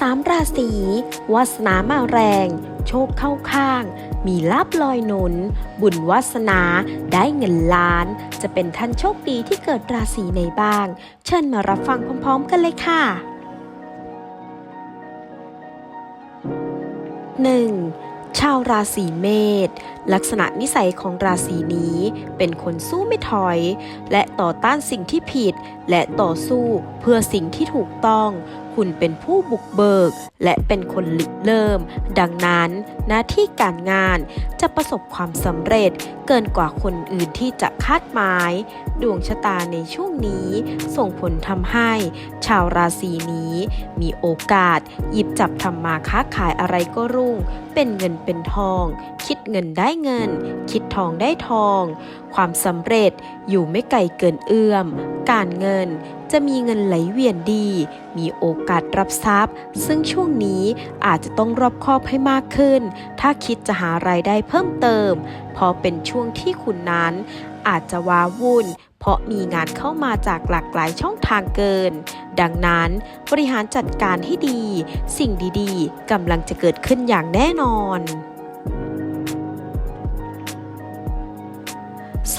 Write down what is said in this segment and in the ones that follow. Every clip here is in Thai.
สามราศีวาสนามาแรง โชคเข้าข้าง มีลาบลอยหนุน บุญวาสนาได้เงินล้าน จะเป็นท่านโชคดีที่เกิดราศีไหนบ้าง เชิญมารับฟังพร้อมๆ กันเลยค่ะ 1. ชาวราศีเมษลักษณะนิสัยของราศีนี้เป็นคนสู้ไม่ถอย และต่อต้านสิ่งที่ผิด และต่อสู้เพื่อสิ่งที่ถูกต้องคุณเป็นผู้บุกเบิก และเป็นคนลิเริ่ม ดังนั้นหน้าที่การงานจะประสบความสำเร็จเกินกว่าคนอื่นที่จะคาดหมาย ดวงชะตาในช่วงนี้ ส่งผลทำให้ ชาวราศีนี้ มีโอกาส หยิบจับทำมาค้าขายอะไรก็รุ่ง เป็นเงินเป็นทอง คิดเงินได้เงิน คิดทองได้ทอง ความสำเร็จอยู่ไม่ไกลเกินเอื้อม การเงิน จะมีเงินไหลเวียนดี มีโอกาสรับทรัพย์ ซึ่งช่วงนี้อาจจะต้องรอบคอบให้มากขึ้น ถ้าคิดจะหารายได้เพิ่มเติมพราะเป็นช่วงที่คุณนั้น อาจจะว้าวุ่น เพราะมีงานเข้ามาจากหลากหลายช่องทางเกิน ดังนั้นบริหารจัดการให้ดี สิ่งดีๆกำลังจะเกิดขึ้นอย่างแน่นอน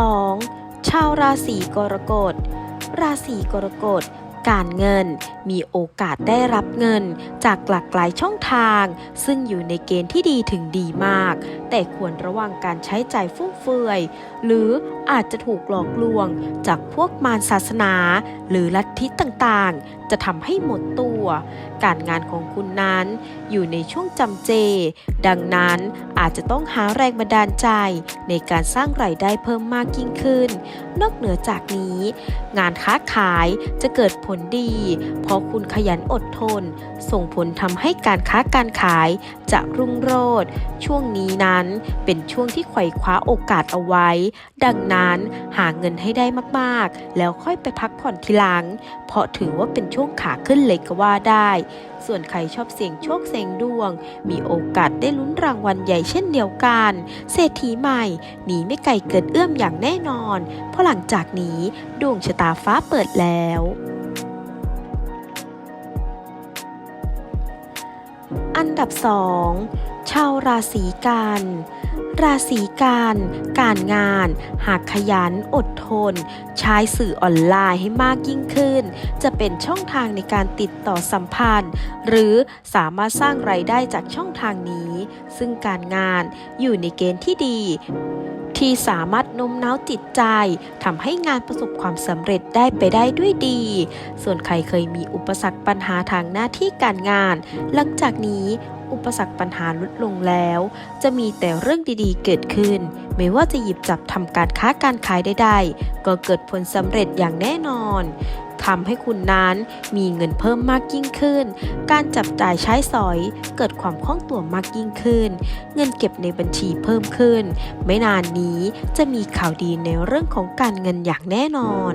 2. ชาวราศีกรกฎ ราศีกรกฎการเงินมีโอกาสได้รับเงินจากหลากหลายช่องทาง ซึ่งอยู่ในเกณฑ์ที่ดีถึงดีมาก แต่ควรระวังการใช้จ่ายฟุ่มเฟือย หรือ อาจจะถูกหลอกลวงจากพวกมารศาสนา หรือลัทธิต่างๆ จะทำให้หมดตัว การงานของคุณนั้นอยู่ในช่วงจำเจ ดังนั้นอาจจะต้องหาแรงบันดาลใจในการสร้างรายได้เพิ่มมากยิ่งขึ้น นอกเหนือจากนี้ งานค้าขายจะเกิดผลดี เพราะคุณขยันอดทน ส่งผลทำให้การค้าการขายจะรุ่งโรจน์ช่วงนี้นั้นเป็นช่วงที่ไขว่คว้าโอกาสเอาไว้ ดังนั้นหาเงินให้ได้มากๆ แล้วค่อยไปพักผ่อนทีหลัง เพราะถือว่าเป็นช่วงขาขึ้นเลยก็ว่าได้ ส่วนใครชอบเสี่ยงโชคเสี่ยงดวง มีโอกาสได้ลุ้นรางวัลใหญ่เช่นเดียวกัน เศรษฐีใหม่หนีไม่ไกลเกินเอื้อมอย่างแน่นอน เพราะหลังจากนี้ดวงชะตาฟ้าเปิดแล้วอันดับ 2 ชาวราศีกัน ราศีกัน การงาน หากขยันอดทน ใช้สื่อออนไลน์ให้มากยิ่งขึ้น จะเป็นช่องทางในการติดต่อสัมพันธ์ หรือสามารถสร้างไรายได้จากช่องทางนี้ ซึ่งการงานอยู่ในเกณฑ์ที่ดีที่สามารถโน้มน้าวจิตใจทำให้งานประสบความสำเร็จได้ไปได้ด้วยดี ส่วนใครเคยมีอุปสรรคปัญหาทางหน้าที่การงาน หลังจากนี้ อุปสรรคปัญหาลดลงแล้ว จะมีแต่เรื่องดีๆ เกิดขึ้น ไม่ว่าจะหยิบจับทำการค้าการขายใดๆก็เกิดผลสำเร็จอย่างแน่นอนทำให้คุณนั้นมีเงินเพิ่มมากยิ่งขึ้น การจับจ่ายใช้สอย เกิดความคล่องตัวมากยิ่งขึ้น เงินเก็บในบัญชีเพิ่มขึ้น ไม่นานนี้จะมีข่าวดีในเรื่องของการเงินอย่างแน่นอน